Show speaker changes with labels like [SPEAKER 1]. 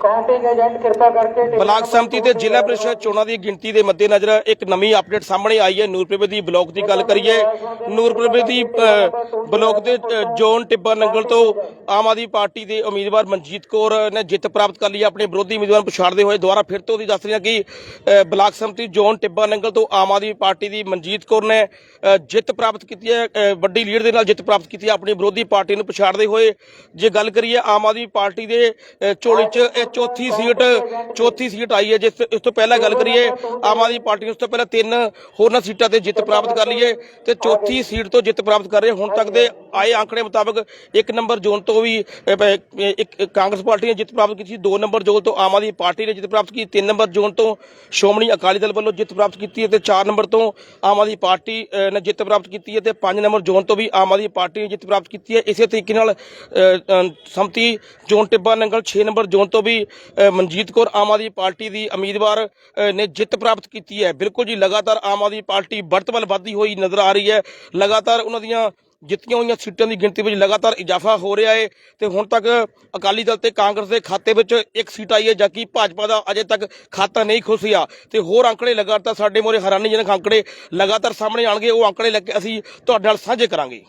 [SPEAKER 1] Counting agent ਕਿਰਪਾ ਕਰਕੇ
[SPEAKER 2] block ਸੰਮਤੀ ਤੇ ਜ਼ਿਲ੍ਹਾ ਪ੍ਰੀਸ਼ਦ ਚੋਣਾਂ ਦੀ ਗਿਣਤੀ ਦੇ ਮੱਦੇਨਜ਼ਰ ਇੱਕ ਨਵੀਂ ਅਪਡੇਟ ਸਾਹਮਣੇ ਆਈ ਹੈ। ਨੂਰਪੁਰ ਦੀ ਬਲਾਕ ਦੀ ਗੱਲ ਕਰੀਏ ਨੂਰਪੁਰ ਦੀ ਬਲਾਕ ਦੇ ਜੋਨ ਟਿੱਬਾ ਨੰਗਲ ਤੋਂ ਆਮ ਆਦਮੀ ਪਾਰਟੀ ਦੇ ਉਮੀਦਵਾਰ ਮਨਜੀਤ ਕੌਰ ਨੇ ਜਿੱਤ ਪ੍ਰਾਪਤ ਕਰ ਲਈ। ਆਪਣੇ ਵਿਰੋਧੀ ਉਮੀਦਵਾਰ ਨੂੰ ਪਛਾੜਦੇ ਹੋਏ ਦੁਬਾਰਾ ਫਿਰ ਤੋਂ ਦੀ ਦੱਸ ਰਹੀ ਹਾਂ ਕਿ ਬਲਾਕ ਸੰਮਤੀ ਜੋਨ ਟਿੱਬਾ ਨੰਗਲ ਤੋਂ ਆਮ ਆਦਮੀ ਪਾਰਟੀ ਦੀ ਮਨਜੀਤ ਕੌਰ ਨੇ ਜਿੱਤ ਪ੍ਰਾਪਤ ਕੀਤੀ ਹੈ ਵੱਡੀ ਲੀਡ ਦੇ ਨਾਲ ਜਿੱਤ ਪ੍ਰਾਪਤ ਕੀਤੀ ਹੈ। ਆਪਣੀ ਵਿਰੋਧੀ ਪਾਰਟੀ ਨੂੰ ਪਛਾੜਦੇ ਹੋਏ ਜੇ ਗੱਲ ਕਰੀਏ ਆਮ ਆਦਮੀ ਪਾਰਟੀ ਦੇ ਅ, ਝੋਲੀ 'ਚ ਚੌਥੀ ਸੀਟ ਚੌਥੀ ਸੀਟ ਆਈ ਹੈ ਜਿਸ ਇਸ ਤੋਂ ਪਹਿਲਾਂ ਗੱਲ ਕਰੀਏ, ਆਮ ਆਦਮੀ ਪਾਰਟੀ ਨੇ ਉਸ ਤੋਂ ਪਹਿਲਾਂ ਤਿੰਨ ਹੋਰਨਾਂ ਸੀਟਾਂ ਤੇ ਜਿੱਤ ਪ੍ਰਾਪਤ ਕਰ ਲਈ ਹੈ ਤੇ ਚੌਥੀ ਸੀਟ ਤੋਂ ਜਿੱਤ ਪ੍ਰਾਪਤ ਕਰ ਰਹੇ ਹੁਣ ਤੱਕ ਦੇ ਆਏ ਅੰਕੜੇ ਮੁਤਾਬਕ ਇੱਕ ਨੰਬਰ ਜ਼ੋਨ ਤੋਂ ਵੀ ਇੱਕ ਕਾਂਗਰਸ ਪਾਰਟੀ ਨੇ ਜਿੱਤ ਪ੍ਰਾਪਤ ਕੀਤੀ, ਦੋ ਨੰਬਰ ਜ਼ੋਨ ਤੋਂ ਆਮ ਆਦਮੀ ਪਾਰਟੀ ਨੇ ਜਿੱਤ ਪ੍ਰਾਪਤ ਕੀਤੀ, ਤਿੰਨ ਨੰਬਰ ਜ਼ੋਨ ਤੋਂ ਸ਼੍ਰੋਮਣੀ ਅਕਾਲੀ ਦਲ ਵੱਲੋਂ ਜਿੱਤ ਪ੍ਰਾਪਤ ਕੀਤੀ ਹੈ ਤੇ ਚਾਰ ਨੰਬਰ ਤੋਂ ਆਮ ਆਦਮੀ ਪਾਰਟੀ ਨੇ ਜਿੱਤ ਪ੍ਰਾਪਤ ਕੀਤੀ ਹੈ ਤੇ ਪੰਜ ਨੰਬਰ ਜ਼ੋਨ ਤੋਂ ਵੀ ਆਮ ਆਦਮੀ ਪਾਰਟੀ ਨੇ ਜਿੱਤ ਪ੍ਰਾਪਤ ਕੀਤੀ ਹੈ। ਇਸੇ ਤਰੀਕੇ ਨਾਲ ਸੰਮਤੀ, zone Tibba Nangal 6 number zone ਤੋਂ ਵੀ ਜੀ ਮਨਜੀਤ ਕੌਰ ਆਮ ਆਦਮੀ ਪਾਰਟੀ ਦੀ ਉਮੀਦਵਾਰ ਨੇ ਜਿੱਤ ਪ੍ਰਾਪਤ ਕੀਤੀ ਹੈ। ਬਿਲਕੁਲ ਜੀ, ਲਗਾਤਾਰ ਆਮ ਆਦਮੀ ਪਾਰਟੀ ਵਰਤਮਾਨ ਵੱਧਦੀ ਹੋਈ ਨਜ਼ਰ ਆ ਰਹੀ ਹੈ। ਲਗਾਤਾਰ ਉਹਨਾਂ ਦੀਆਂ ਜਿੱਤੀਆਂ ਹੋਈਆਂ ਸੀਟਾਂ ਦੀ ਗਿਣਤੀ ਵਿੱਚ ਲਗਾਤਾਰ ਇਜ਼ਾਫਾ ਹੋ ਰਿਹਾ ਹੈ ਤੇ ਹੁਣ ਤੱਕ ਅਕਾਲੀ ਦਲ ਤੇ ਕਾਂਗਰਸ ਦੇ ਖਾਤੇ ਵਿੱਚ ਇੱਕ ਸੀਟ ਆਈ ਹੈ ਜਦਕਿ ਭਾਜਪਾ ਦਾ ਅਜੇ ਤੱਕ ਖਾਤਾ ਨਹੀਂ ਖੁੱਸਿਆ ਤੇ ਹੋਰ ਅੰਕੜੇ ਲਗਾਤਾਰ ਸਾਡੇ ਮੋਰੇ ਹੈਰਾਨੀਜਨਕ ਅੰਕੜੇ ਲਗਾਤਾਰ ਸਾਹਮਣੇ ਆਣਗੇ ਉਹ ਅੰਕੜੇ ਲੈ ਕੇ ਅਸੀਂ ਤੁਹਾਡੇ ਨਾਲ ਸਾਂਝੇ ਕਰਾਂਗੇ।